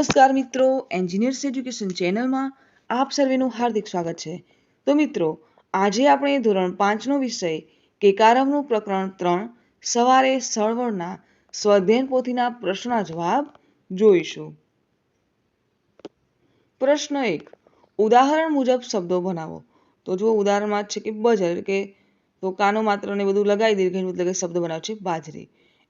નમસ્કાર મિત્રો engineers education ચેનલમાં આપ સર્વેનું હાર્દિક સ્વાગત છે. તો મિત્રો, આજે આપણે ધોરણ પાંચનો વિષય કેકારમનું પ્રકરણ ત્રણ, સવારે સળવળના સ્વાધ્યાયન પોથીના પ્રશ્નના જવાબ જોઈશું. પ્રશ્ન એક, ઉદાહરણ મુજબ શબ્દો બનાવો. તો જો ઉદાહરણમાં છે કે બજર, કે તો કાનો માત્ર ને બધું લગાવી દીધું એટલે કે શબ્દ બનાવે છે બાજરી.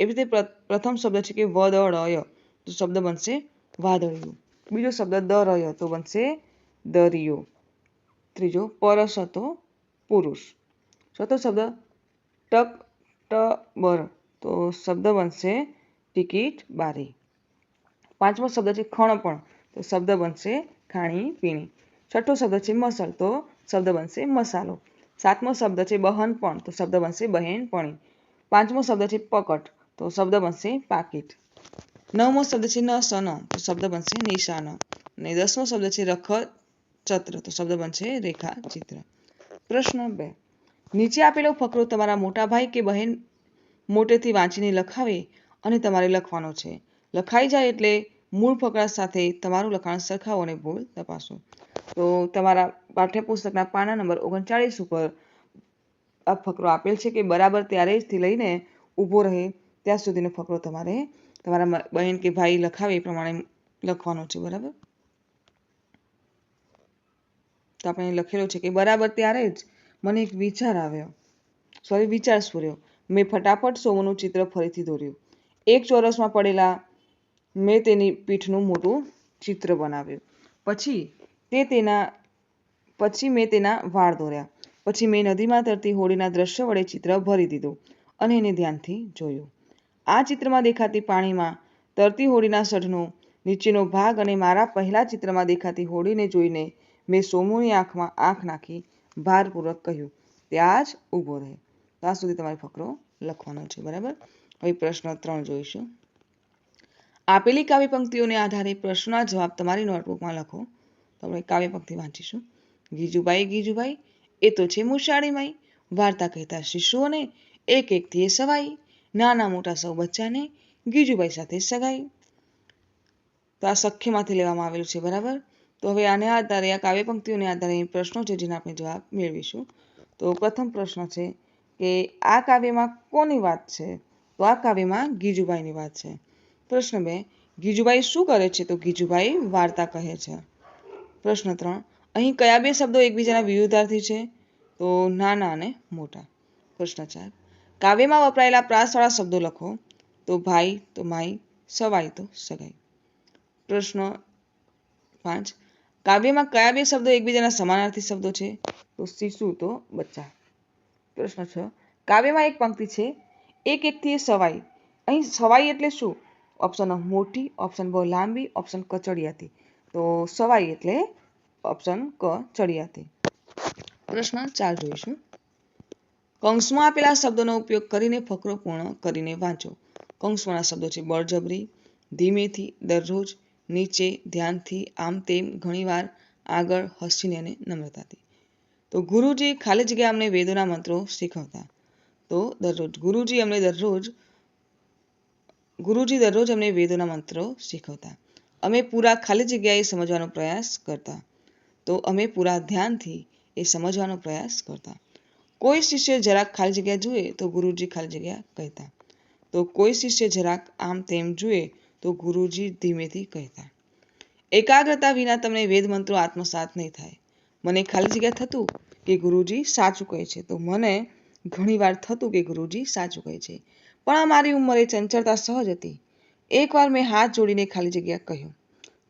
એવી રીતે પ્રથમ શબ્દ છે કે વદળય તો શબ્દ બનશે વાદળિયું. બીજો શબ્દ દરય તો બનશે દરિયો. ત્રીજો, પરસ હતો પુરુષ. ચોથો શબ્દ ટક બર તો શબ્દ બનશે ટિકિટ બારી. પાંચમો શબ્દ છે ખણપણ તો શબ્દ બનશે ખાણી, પીણી. છઠ્ઠો શબ્દ છે મસલ. તો શબ્દ બનશે મસાલો. સાતમો શબ્દ છે બહનપણ તો શબ્દ બનશે બહેનપણી. પાંચમો શબ્દ છે પકટ તો શબ્દ બનશે પાકીટ. નવમો શબ્દ છે નસન તો શબ્દ બનશે નિશાન. અને દસમો શબ્દ છે રખ, ચત્ર. તો શબ્દ બનશે રેખા ચિત્ર પ્રશ્ન બે. નીચે આપેલો ફકરો તમારા મોટા ભાઈ કે બહેન મોટેથી વાંચીને લખાવે અને તમારે લખવાનો છે. લખાઈ જાય એટલે મૂળ ફકરા સાથે તમારું લખાણ સરખાવો અને ભૂલ તપાસો. તો તમારા પાઠ્યપુસ્તકના પાના નંબર ઓગણચાળીસ ઉપર આ ફકરો આપેલ છે કે બરાબર ત્યારે જથી લઈને ઊભો રહે ત્યાં સુધીનો ફકરો તમારે તમારા બહેન કે ભાઈ લખાવે એ પ્રમાણે લખવાનો છે, બરાબર? તો આપણે લખેલો છે કે બરાબર ત્યારે જ મને એક વિચાર આવ્યો. સોરી વિચાર સ્ફૂર્યો મેં ફટાફટ સોમનું ચિત્ર ફરીથી દોર્યું. એક ચોરસમાં પડેલા મેં તેની પીઠનું મોટું ચિત્ર બનાવ્યું. પછી તે તેના, પછી મેં તેના વાળ દોર્યા. પછી મેં નદીમાં તરતી હોળીના દ્રશ્ય વડે ચિત્ર ભરી દીધું અને એને ધ્યાનથી જોયું. આ ચિત્રમાં દેખાતી પાણીમાં તરતી હોડીના સઢનો નીચેનો ભાગ અને મારા પહેલા ચિત્રમાં દેખાતી હોડીને જોઈને મેં સોમુની આંખમાં આંખ નાખી ભારપૂર્વક કહ્યું, ત્યાં જ ઊભો રહે. ત્યાં સુધી તમારે ફકરો લખવાનો છે, બરાબર? હવે પ્રશ્ન ત્રણ જોઈશું. આપેલી કાવ્ય પંક્તિઓને આધારે પ્રશ્નના જવાબ તમારી નોટબુકમાં લખો. તો આપણે કાવ્ય પંક્તિ વાંચીશું. ગીજુભાઈ ગીજુભાઈ એ તો છે મુશાળીમાઈ વાર્તા કહેતા શિશુઓને એક એકથી એ સવાઈ. નાના મોટા સૌ બચ્ચાને ગીજુભાઈ સાથે સગાઈ. તો આ સખ્યમાંથી લેવામાં આવેલું છે, બરાબર? તો હવે આને આધારે, આ કાવ્ય પંક્તિઓને આધારે પ્રશ્નો છે જેના આપણે જવાબ મેળવીશું. તો પ્રથમ પ્રશ્ન છે કે આ કાવ્યમાં કોની વાત છે? તો આ કાવ્યમાં ગીજુભાઈની વાત છે. પ્રશ્ન બે, ગીજુભાઈ શું કરે છે? તો ગીજુભાઈ વાર્તા કહે છે. પ્રશ્ન ત્રણ, અહીં કયા બે શબ્દો એકબીજાના વિરુદ્ધાર્થી છે? તો નાના અને મોટા. પ્રશ્ન ચાર કાવ્યમાં વપરાયેલા પ્રાસવાળા શબ્દો લખો. તો ભાઈ, તો માઈ, સવાઈ, તો સગાઈ. પ્રશ્ન પાંચ. કાવ્યમાં કયા બે શબ્દો એકબીજાના સમાનાર્થી શબ્દો છે? તો શિશુ, તો બચ્ચા. પ્રશ્ન છ. કાવ્યમાં એક પંક્તિ છે. એક એકથી સવાઈ. અહીં સવાઈ એટલે શું? ઓપ્શન મોટી ઓપ્શન બહુ લાંબી ઓપ્શન ક ચડિયાતી. તો સવાઈ એટલે ઓપ્શન ક ચડિયાતી. પ્રશ્ન ચાર જોઈશું. કૌંસમાં આપેલા શબ્દોનો ઉપયોગ કરીને ફકરો પૂર્ણ કરીને વાંચો. કૌંસમાંના શબ્દો છે બળજબરી, ધીમેથી, દરરોજ, નીચે, ધ્યાનથી, આમ તેમ, ઘણીવાર, આગળ, હસીને અને નમ્રતાથી. તો ગુરુજી ખાલી જગ્યા અમને વેદોના મંત્રો શીખવતા. તો દરરોજ, ગુરુજી અમને દરરોજ, ગુરુજી દરરોજ અમને વેદોના મંત્રો શીખવતા. અમે પૂરા ખાલી જગ્યાએ સમજવાનો પ્રયાસ કરતા. તો અમે પૂરા ધ્યાનથી એ સમજવાનો પ્રયાસ કરતા. કોઈ શિષ્ય જરાક ખાલી જગ્યા જુએ તો ગુરુજી ખાલી જગ્યા કહેતા. તો કોઈ શિષ્ય જરાક આમ તેમ જુએ તો ગુરુજી ધીમેથી કહેતા. એકાગ્રતા વિના તમને વેદ મંત્રો આત્મસાત નહીં થાય. મને ખાલી જગ્યા થતું કે ગુરુજી સાચું કહે છે. તો મને ઘણીવાર થતું કે ગુરુજી સાચું કહે છે. પણ આ મારી ઉંમરે ચંચળતા સહજ હતી. એકવાર મેં હાથ જોડીને ખાલી જગ્યા કહ્યું.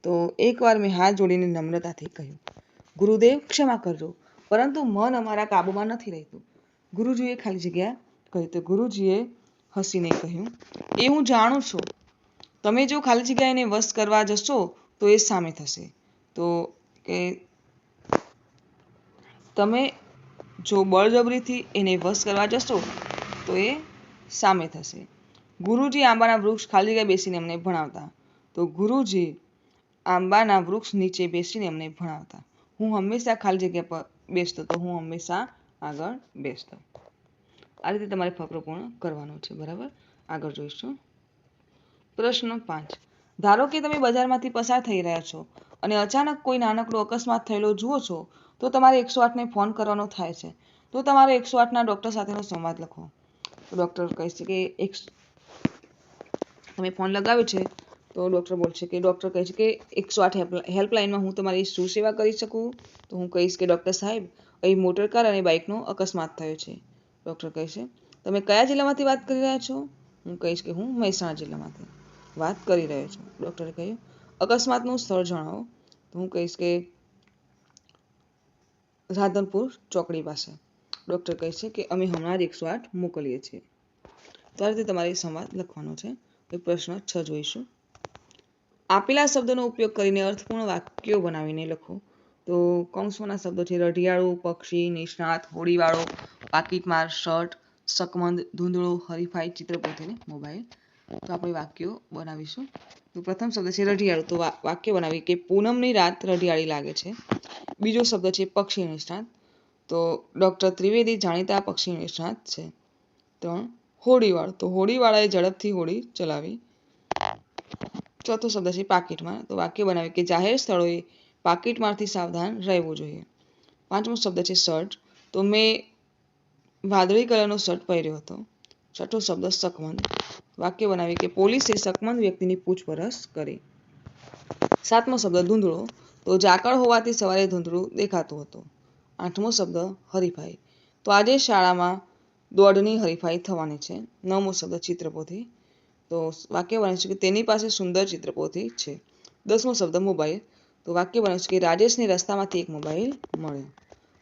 તો એકવાર મેં હાથ જોડીને નમ્રતાથી કહ્યું. ગુરુદેવ, ક્ષમા કરજો. પરંતુ મન અમારા કાબુમાં નથી રહેતું. ગુરુજીએ ખાલી જગ્યા કહ્યું તો ગુરુજીએ હસીને કહ્યું, એ હું જાણું છું. તમે જો ખાલી જગ્યા એને વશ કરવા જશો તો એ સામે થશે. તો કે તમે જો બળજબરીથી એને વશ કરવા જશો તો એ સામે થશે. ગુરુજી આંબાના વૃક્ષ ખાલી જગ્યાએ બેસીને અમને ભણાવતા. તો ગુરુજી આંબાના વૃક્ષ નીચે બેસીને અમને ભણાવતા. હું હંમેશા ખાલી જગ્યા પર બેસતો તો હું હંમેશા આગળ બેસતો. આ રીતે તમારે ફકરો પૂર્ણ કરવાનો છે, બરાબર? આગળ જોઈશું. પ્રશ્ન પાંચ. ધારો કે તમે બજારમાંથી પસાર થઈ રહ્યા છો અને અચાનક કોઈ નાનકડો અકસ્માત થયેલો જુઓ છો, તો તમારે એકસો આઠને ફોન કરવાનો થાય છે. તો તમારે એકસો આઠના ડૉક્ટર સાથેનો સંવાદ લખો ડૉક્ટર કહે છે કે એક તમે ફોન લગાવ્યો છે તો ડૉક્ટર બોલશે કે ડૉક્ટર કહે છે કે, એકસો આઠ હેલ્પલાઇનમાં હું તમારી શું સેવા કરી શકું? તો હું કહીશ કે ડૉક્ટર સાહેબ, અહીં મોટર કાર અને બાઇકનો અકસ્માત થયો છે. ડૉક્ટર કહે છે, તમે કયા જિલ્લામાંથી વાત કરી રહ્યા છો? હું કહીશ કે, હું મહેસાણા જિલ્લામાંથી વાત કરી રહ્યો છું. ડૉક્ટરે કહ્યું અકસ્માતનું સ્થળ જણાવો. તો હું કહીશ કે, રાધનપુર ચોકડી પાસે. ડૉક્ટર કહે છે કે, અમે હમણાં જ એકસો આઠ મોકલીએ છીએ. તો તમારે સંવાદ લખવાનો છે. એ પ્રશ્ન છ જોઈશું. આપેલા શબ્દોનો ઉપયોગ કરીને અર્થપૂર્ણ વાક્યો બનાવીને લખો. તો કૌંસમાંના શબ્દો છે રઢિયાળું, પક્ષી, નિષ્ણાત, હોડીવાળો પાકીટમાર શર્ટ, શકમંદ, ધૂંધળો, હરીફાઈ ચિત્રપોથીને મોબાઈલ તો આપણે વાક્યો બનાવીશું. તો પ્રથમ શબ્દ છે રઢિયાળું. તો વાક્ય બનાવી કે પૂનમની રાત રઢિયાળી લાગે છે. બીજો શબ્દ છે પક્ષી નિષ્ણાત. તો ડૉક્ટર ત્રિવેદી જાણીતા પક્ષી નિષ્ણાત છે. ત્રણ, હોડીવાળ. તો હોડીવાળાએ ઝડપથી હોડી ચલાવી. ચોથો શબ્દ છે પાકીટમાં. તો વાક્ય બનાવ્યું કે જાહેર સ્થળોએ પાકીટમાંથી સાવધાન રહેવું જોઈએ. પાંચમો શબ્દ છે શર્ટ. તો મેં વાદળી કલરનો શર્ટ પહેર્યો હતો. છઠ્ઠો શબ્દ શકમંદ વાક્ય બનાવી કે પોલીસે શકમંદ વ્યક્તિની પૂછપરછ કરી. સાતમો શબ્દ ધૂંધળો. તો ઝાકળ હોવાથી સવારે ધૂંધળું દેખાતું હતું. આઠમો શબ્દ હરીફાઈ. તો આજે શાળામાં દોડની હરીફાઈ થવાની છે. નવમો શબ્દ ચિત્રપોથી. તો વાક્ય બને છે કે તેની પાસે સુંદર ચિત્રપોથી છે. દસમો શબ્દ, મોબાઈલ. તો વાક્ય બને છે કે રાજેશને રસ્તામાંથી એક મોબાઈલ મળ્યો.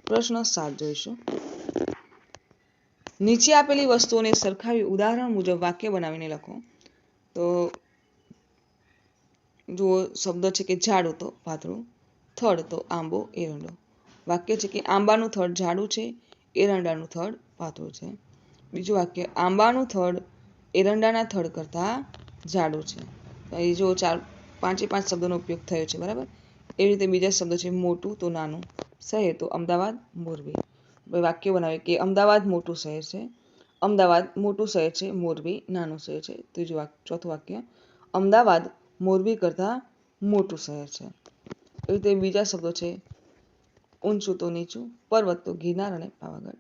પ્રશ્ન સાત, જોઈશું. નીચે આપેલી વસ્તુઓને સરખાવી ઉદાહરણ મુજબ વાક્ય બનાવીને લખો. તો જુઓ, શબ્દ છે કે ઝાડું તો પાતળું થડ તો આંબો, એરંડો. વાક્ય છે કે આંબાનું થડ ઝાડું છે, એરંડાનું થડ પાથળું છે. બીજું વાક્ય, આંબાનું થડ એરંડાના થડ કરતાં જાડું છે. અહીં જો ચાર, પાંચે પાંચ શબ્દોનો ઉપયોગ થયો છે, બરાબર? એવી રીતે બીજા શબ્દો છે, મોટું તો નાનું શહેર, તો અમદાવાદ મોરબી. વાક્ય બનાવે કે અમદાવાદ મોટું શહેર છે, અમદાવાદ મોટું શહેર છે, મોરબી નાનું શહેર છે. ત્રીજું વાક્ય ચોથું વાક્ય, અમદાવાદ મોરબી કરતાં મોટું શહેર છે. એવી રીતે બીજા શબ્દો છે, ઊંચું તો નીચું, પર્વત તો ગિરનાર અને પાવાગઢ.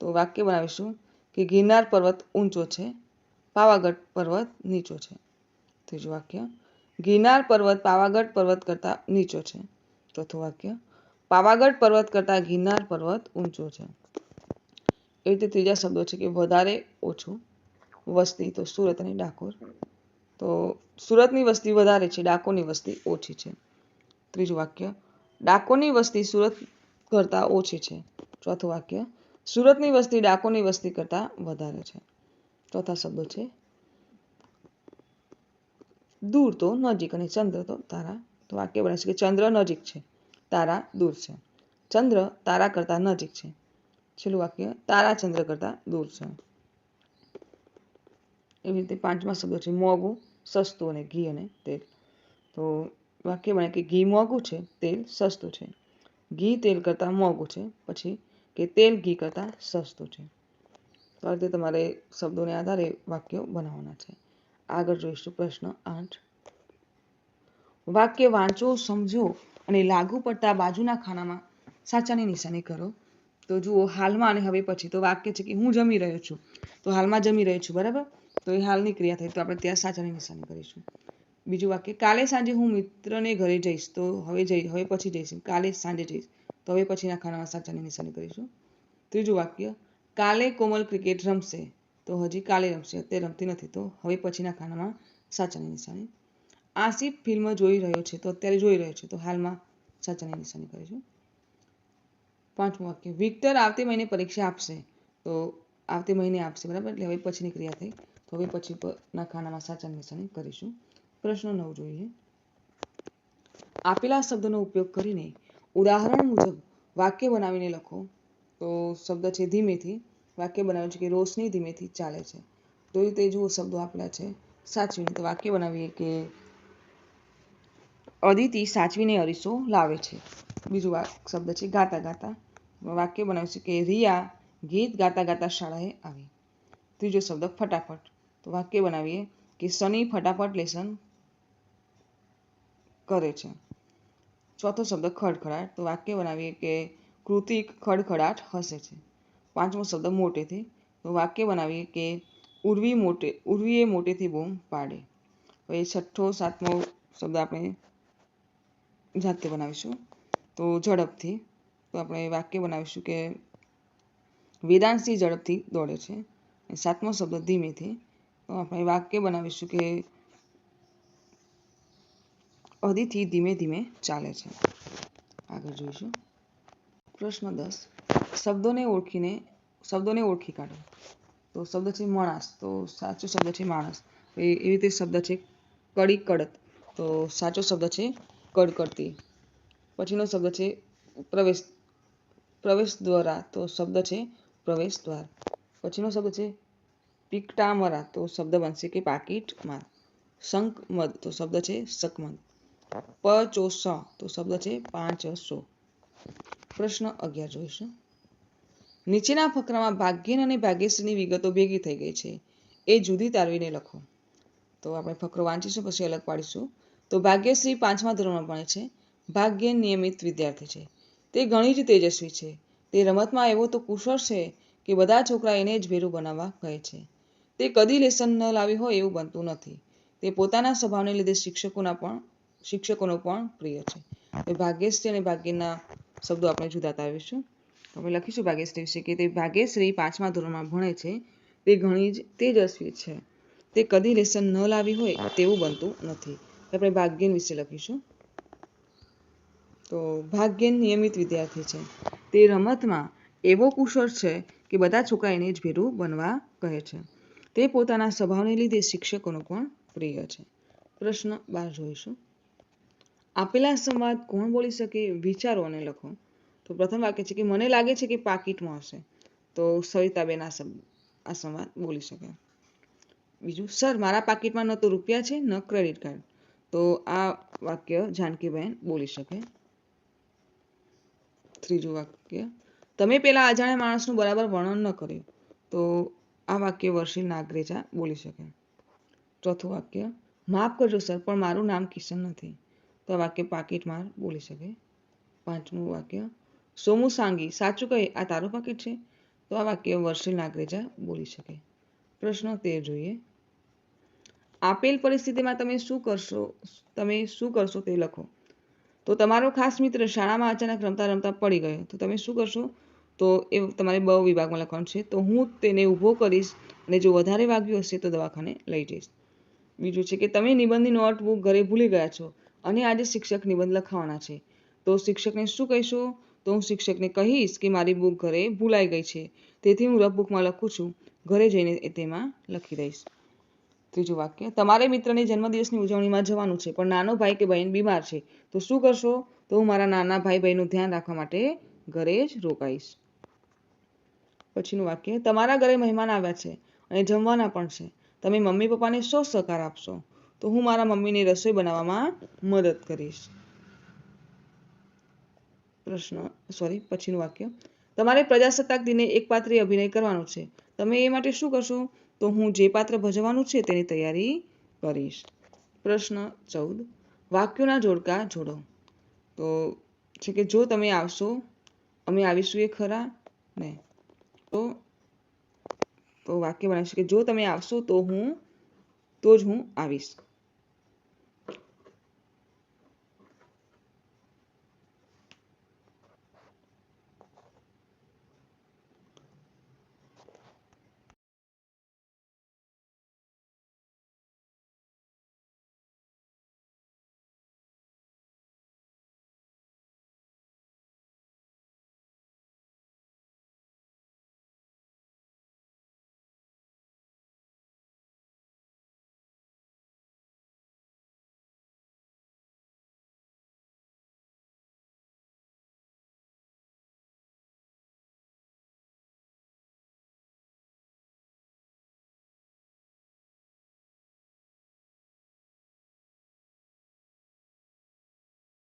તો વાક્ય બનાવીશું કે ગિરનાર પર્વત ઊંચો છે પાવાગઢ પર્વત નીચો છે. ત્રીજું વાક્ય, ગિરનાર પર્વત પાવાગઢ પર્વત કરતાં નીચો છે. ચોથું વાક્ય, પાવાગઢ પર્વત કરતાં ગિરનાર પર્વત ઊંચો છે. એ રીતે ત્રીજા શબ્દો છે કે વધારે ઓછું વસ્તી, તો સુરત અને ડાકોર. તો સુરતની વસ્તી વધારે છે, ડાકોરની વસ્તી ઓછી છે. ત્રીજું વાક્ય, ડાકોરની વસ્તી સુરત કરતાં ઓછી છે. ચોથું વાક્ય, સુરતની વસ્તી ડાકોરની વસ્તી કરતાં વધારે છે. ચોથા શબ્દો છે. દૂર તો નજીક અને ચંદ્ર તો તારા. તો વાક્ય બને છે કે ચંદ્ર નજીક છે, તારા દૂર છે. ચંદ્ર તારા કરતાં નજીક છે. છેલ્લું વાક્ય, તારા ચંદ્ર કરતાં દૂર છે. એવી રીતે પાંચમા શબ્દો છે, મોંઘું, સસ્તું અને ઘી અને તેલ. તો વાક્ય બને કે ઘી મોંઘું છે, તેલ સસ્તું છે. ઘી તેલ કરતાં મોંઘું છે, પછી કે તેલ ઘી કરતાં સસ્તું છે. તો આ રીતે તમારે શબ્દોને આધારે વાક્યો બનાવવાના છે. આગળ જોઈશું પ્રશ્ન આઠ. વાક્ય વાંચો, સમજો અને લાગુ પડતા બાજુના ખાનામાં સાચાની નિશાની કરો. તો જુઓ, હાલમાં અને હવે પછી તો વાક્ય છે કે હું જમી રહ્યો છું. તો હાલમાં જમી રહ્યો છું, બરાબર? તો એ હાલની ક્રિયા થઈ. તો આપણે ત્યાં સાચાની નિશાની કરીશું. બીજું વાક્ય, કાલે સાંજે હું મિત્રને ઘરે જઈશ. તો હવે જઈ, હવે પછી જઈશ કાલે સાંજે જઈશ. તો હવે પછીના ખાનામાં સાચાની નિશાની કરીશું. ત્રીજું વાક્ય કાલે કોમલ ક્રિકેટ રમશે. તો હજી કાલે રમશે, અત્યારે રમતી નથી. તો હવે પછીના ખાનામાં સાચાની નિશાની. આસિફ ફિલ્મ જોઈ રહ્યો છે, તો અત્યારે જોઈ રહ્યો છે. તો હાલમાં સાચાની નિશાની કરીશું પાંચમું વાક્ય, વિક્ટર આવતી મહિને પરીક્ષા આપશે. તો આવતી મહિને આપશે, બરાબર? એટલે હવે પછીની ક્રિયા થઈ. તો હવે પછીના ખાનામાં સાચાની નિશાની કરીશું. પ્રશ્ન નવ જોઈએ. આપેલા શબ્દનો ઉપયોગ કરીને ઉદાહરણ મુજબ વાક્ય બનાવીને લખો. તો શબ્દ છે, ધીમેથી વાક્ય બનાવ્યું છે કે રોશની ધીમેથી ચાલે છે. તો એ રીતે જુઓ શબ્દો આપેલા છે. સાચવીને તો વાક્ય બનાવીએ કે અદિતિ સાચવીને અરીસો લાવે છે. બીજું શબ્દ છે ગાતા ગાતા. વાક્ય બનાવ્યું છે કે રિયા ગીત ગાતા ગાતા શાળાએ આવી. ત્રીજો શબ્દ ફટાફટ. તો વાક્ય બનાવીએ કે સની ફટાફટ લેસન કરે છે. ચોથો શબ્દ ખડખડાટ. તો વાક્ય બનાવીએ કે કૃતિક ખડખડાટ હસે છે. પાંચમો શબ્દ મોટેથી તો વાક્ય બનાવીએ કે ઉર્વી મોટે, ઉર્વીએ મોટેથી બૂમ પાડે. હવે છઠ્ઠો, સાતમો શબ્દ આપણે જાતે બનાવીશું. તો ઝડપથી, તો આપણે વાક્ય બનાવીશું કે વેદાંશી ઝડપથી દોડે છે. સાતમો શબ્દ ધીમેથી, તો આપણે વાક્ય બનાવીશું કે અધિથી ધીમે ધીમે ચાલે છે. આગળ જોઈશું. પ્રશ્ન દસ. શબ્દોને ઓળખીને, શબ્દોને ઓળખી કાઢો. તો શબ્દ છે માણસ. તો સાચો શબ્દ છે માણસ. એવી રીતે શબ્દ છે કડી કડત તો સાચો શબ્દ છે કડકડતી. પછીનો શબ્દ છે પ્રવેશ પ્રવેશ દ્વારા. તો શબ્દ છે પ્રવેશ દ્વાર. પછીનો શબ્દ છે પિકટામરા. તો શબ્દ બનશે કે પાકીટમાં. શંકમદ તો શબ્દ છે શકમદ. પ ચો સ તો શબ્દ છે પાંચ સો પ્રશ્ન અગિયાર. જોઈશું. નીચેના ફકરામાં ભાગ્યન અને ભાગ્યશ્રીની વિગતો ભેગી થઈ ગઈ છે. એ જુદી તારવીને લખો. તો આપણે ફકરો વાંચીશું, પછી અલગ પાડીશું. તો ભાગ્યશ્રી પાંચમા ધોરણમાં ભણે છે. ભાગ્ય નિયમિત વિદ્યાર્થી છે. તે ઘણી જ તેજસ્વી છે. તે રમતમાં એવો તો કુશળ છે કે બધા છોકરા એને જ ભેરું બનાવવા કહે છે. તે કદી લેસન ન લાવી હોય એવું બનતું નથી. તે પોતાના સ્વભાવને લીધે શિક્ષકોના પણ, શિક્ષકોનો પણ પ્રિય છે. ભાગ્યશ્રી અને ભાગ્યના શબ્દો આપણે જુદા તારવીશું. આપણે લખીશું ભાગ્યશ્રી વિશે કે તે ભાગ્યશ્રી પાંચમા ધોરણમાં ભણે છે. તે ઘણી જ તેજસ્વી છે. તે કદી લેસન ન લાવી હોય તેવું બનતું નથી. આપણે ભાગ્યન વિશે લખીશું. તો ભાગ્યન નિયમિત વિદ્યાર્થી છે. તે રમતમાં એવો કુશળ છે કે બધા છોકરા એને જ ભેરું બનવા કહે છે. તે પોતાના સ્વભાવને લીધે શિક્ષકોનો પણ પ્રિય છે. પ્રશ્ન બાર જોઈશું. આપેલા સંવાદ કોણ બોલી શકે? વિચારો અને લખો. તો પ્રથમ વાક્ય છે કે, મને લાગે છે કે પાકીટમાં હશે. તો સવિતાબેન આ શબ્દ આ સંવાદ બોલી શકે બીજું, સર, મારા પાકીટમાં ન તો રૂપિયા છે, ન ક્રેડિટ કાર્ડ. તો આ વાક્ય જાનકીબેન બોલી શકે. ત્રીજું વાક્ય, તમે પેલા અજાણ્યા માણસનું બરાબર વર્ણન ન કર્યું. તો આ વાક્ય વર્ષી નાગરેજા બોલી શકે. ચોથું વાક્ય, માફ કરજો, સર, પણ મારું નામ કિશન નથી. તો આ વાક્ય પાકીટ માર બોલી શકે. પાંચમું વાક્ય સોમુ સાંગી, સાચું કહે, આ તારું પાકીટ છે? તો આ વાક્ય વર્ષી નાગરેજા બોલી શકે. પ્રશ્ન તેર જોઈએ. આપેલ પરિસ્થિતિમાં તમે શું કરશો? તમે શું કરશો તે લખો. તો તમારો ખાસ મિત્ર શાળામાં અચાનક રમતા રમતા પડી ગયો. તો તમે શું કરશો? તો એ તમારે બ વિભાગમાં લખવાનું છે. તો હું તેને ઊભો કરીશ અને જો વધારે વાગ્યું હશે તો દવાખાને લઈ જઈશ. બીજું છે કે તમે નિબંધની નોટબુક ઘરે ભૂલી ગયા છો અને આજે શિક્ષક નિબંધ લખાવાના છે. તો શિક્ષકને શું કહીશો? તો હું શિક્ષકને કહીશ કે મારી બુક ઘરે ભૂલાઈ ગઈ છે. તેથી હું રફ લખું છું. ઘરે જઈને તેમાં લખી દઈશ. ત્રીજું વાક્ય, તમારે મિત્રની જન્મદિવસની ઉજવણીમાં જવાનું છે, પણ નાનો ભાઈ કે બહેન બીમાર છે. તો શું કરશો? તો હું મારા નાના ભાઈ બહેનનું ધ્યાન રાખવા માટે ઘરે જ રોકાઈશ. પછીનું વાક્ય, તમારા ઘરે મહેમાન આવ્યા છે અને જમવાના પણ છે. તમે મમ્મી પપ્પાને શો સહકાર આપશો? તો હું મારા મમ્મીને રસોઈ બનાવવામાં મદદ કરીશ. પ્રશ્ન સોરી પછીનું વાક્ય. તમારે પ્રજાસત્તાક દિને એક પાત્રે અભિનય કરવાનો છે. તમે એ માટે શું કરશો? તો હું જે પાત્ર ભજવાનું છે તેની તૈયારી કરીશ. પ્રશ્ન ચૌદ. વાક્યોના જોડકા જોડો. તો છે કે જો તમે આવશો, અમે આવીશું એ ખરા? ને તો તો વાક્ય બનાવીશું કે જો તમે આવશો તો હું, તો જ હું આવીશ.